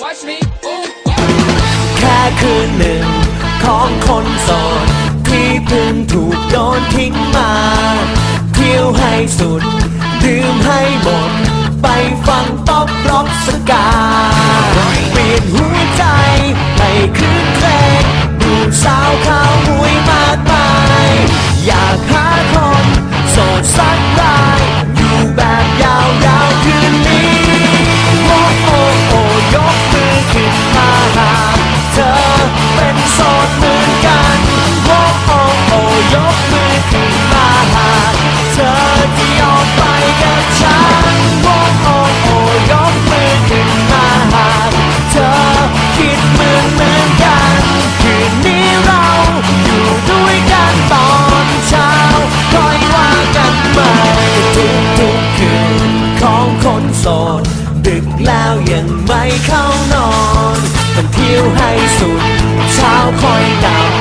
watch me, ooh, แค่คืนหนึ่งของคนโสดที่เพิ่งถูกโดนทิ้งมา เที่ยวให้สุด ดื่มให้หมด ไปฟังต๊อกร็อกสกาเปลี่ยนหัวใจให้ ดึกแล้วยังไม่เข้านอน ต้องเที่ยวให้สุด เช้าคอยดับ